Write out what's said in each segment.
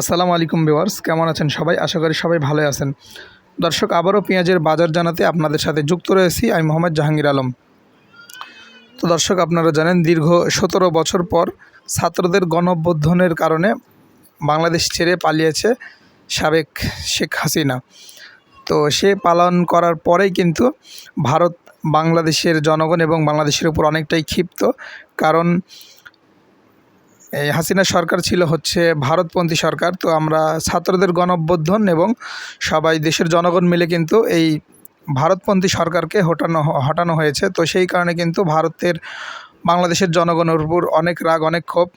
আসসালামু আলাইকুম ভিউয়ার্স, কেমন আছেন সবাই? আশা করি সবাই ভালো আছেন। দর্শক, আবারও পেঁয়াজের বাজার জানাতে আপনাদের সাথে যুক্ত রয়েছি আমি মোহাম্মদ জাহাঙ্গীর আলম। তো দর্শক, আপনারা জানেন, দীর্ঘ সতেরো বছর পর ছাত্রদের গণঅভ্যুত্থানের কারণে বাংলাদেশ ছেড়ে পালিয়েছে সাবেক শেখ হাসিনা। তো সে পালন করার পরেই কিন্তু ভারত বাংলাদেশের জনগণ এবং বাংলাদেশের উপর অনেকটাই ক্ষিপ্ত। কারণ এই হাসিনা সরকার ছিল হচ্ছে ভারতপন্থী সরকার। তো আমরা ছাত্রদের গণঅভ্যুত্থান এবং সবাই দেশের জনগণ মিলে কিন্তু এই ভারতপন্থী সরকারকে হটানো হটানো হয়েছে। তো সেই কারণে কিন্তু ভারতের, বাংলাদেশের জনগণের উপর অনেক রাগ, অনেক ক্ষোভ।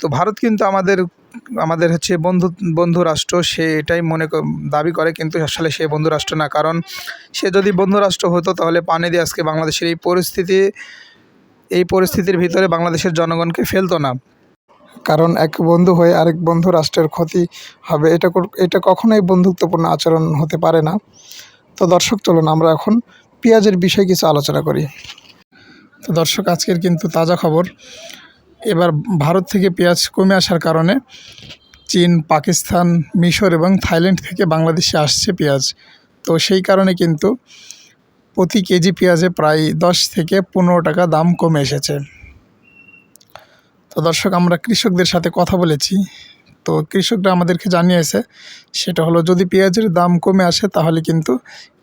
তো ভারত কিন্তু আমাদের আমাদের হচ্ছে বন্ধু বন্ধু রাষ্ট্র, সে এটাই মনে দাবি করে। কিন্তু আসলে সে বন্ধু রাষ্ট্র না। কারণ সে যদি বন্ধু রাষ্ট্র হতো তাহলে পানি দিয়ে আজকে বাংলাদেশের এই পরিস্থিতি, এই পরিস্থিতির ভিতরে বাংলাদেশের জনগণকে ফেলতো না। কারণ এক বন্ধু হয়ে আরেক বন্ধু রাষ্ট্রের ক্ষতি হবে, এটা এটা কখনোই বন্ধুত্বপূর্ণ আচরণ হতে পারে না। তো দর্শক, চলুন আমরা এখন পেঁয়াজের বিষয়ে কিছু আলোচনা করি। তো দর্শক, আজকের কিন্তু তাজা খবর। এবার ভারত থেকে পেঁয়াজ কমে আসার কারণে চীন, পাকিস্তান, মিশর এবং থাইল্যান্ড থেকে বাংলাদেশে আসছে পেঁয়াজ। তো সেই কারণে কিন্তু প্রতি কেজি পেঁয়াজে প্রায় দশ থেকে পনেরো টাকা দাম কমে এসেছে। তো দর্শক, আমরা কৃষকদের সাথে কথা বলেছি। তো কৃষকরা আমাদেরকে জানিয়েছে, সেটা হলো যদি পেঁয়াজের দাম কমে আসে তাহলে কিন্তু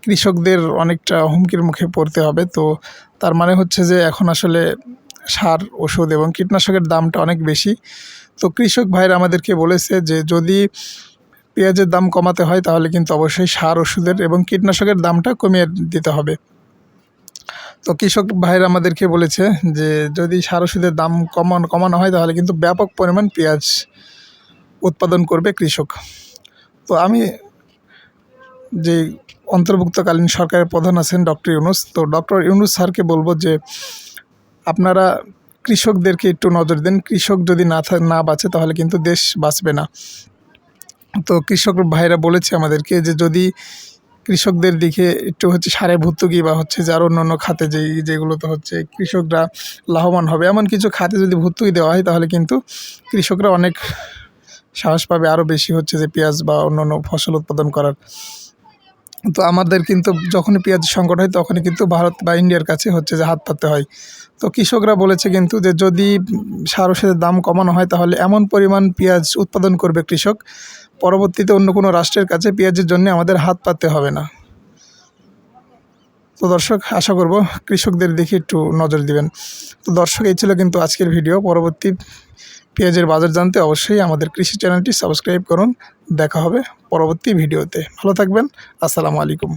কৃষকদের অনেকটা হুমকির মুখে পড়তে হবে। তো তার মানে হচ্ছে যে এখন আসলে সার, ওষুধ এবং কীটনাশকের দামটা অনেক বেশি। তো কৃষক ভাইরা আমাদেরকে বলেছে যে যদি পেঁয়াজের দাম কমাতে হয় তাহলে কিন্তু অবশ্যই সার, ওষুধের এবং কীটনাশকের দামটা কমিয়ে দিতে হবে। তো কৃষক ভাইরা আমাদেরকে বলেছে যে, যদি সার ওষুধের দাম কমানো কমানো হয় তাহলে কিন্তু ব্যাপক পরিমাণ পেঁয়াজ উৎপাদন করবে কৃষক। তো আমি যে অন্তর্ভুক্তকালীন সরকারের প্রধান আছেন ডক্টর ইউনুস, তো ডক্টর ইউনুস স্যারকে বলব যে, আপনারা কৃষকদেরকে একটু নজর দেন। কৃষক যদি না না বাঁচে তাহলে কিন্তু দেশ বাঁচবে না। তো কৃষক ভাইরা বলেছে আমাদেরকে যে, যদি কৃষকদের দিকে একটু হচ্ছে সারে ভর্তুকি বা হচ্ছে যার অন্য অন্য খাতে যেই, যেগুলোতে হচ্ছে কৃষকরা লাভবান হবে। এমন কিছু খাতে যদি ভর্তুকি দেওয়া হয়, তাহলে কিন্তু কৃষকরা অনেক সাহস পাবে আরও বেশি হচ্ছে যে পেঁয়াজ বা অন্য অন্য ফসল উৎপাদন করার। তো আমাদের কিন্তু যখনই পেঁয়াজ সংকট হয়, তখনই কিন্তু ভারত বা ইন্ডিয়ার কাছে হচ্ছে যে হাত পাতে হয়। তো কৃষকরা বলেছে কিন্তু যে যদি সার ওষুধের দাম কমানো হয়, তাহলে এমন পরিমাণ পেঁয়াজ উৎপাদন করবে কৃষক। পরবর্তীতে অন্য কোনো রাষ্ট্রের কাছে পেঁয়াজের জন্য আমাদের হাত পাতে হবে না। তো দর্শক, আশা করব কৃষকদের দিকে একটু নজর দিবেন। তো দর্শক, এই ছিল কিন্তু আজকের ভিডিও। পরবর্তী পেঁয়াজের বাজার জানতে অবশ্যই আমাদের কৃষি চ্যানেলটি সাবস্ক্রাইব করুন। দেখা হবে পরবর্তী ভিডিওতে। ভালো থাকবেন। আসসালামু আলাইকুম।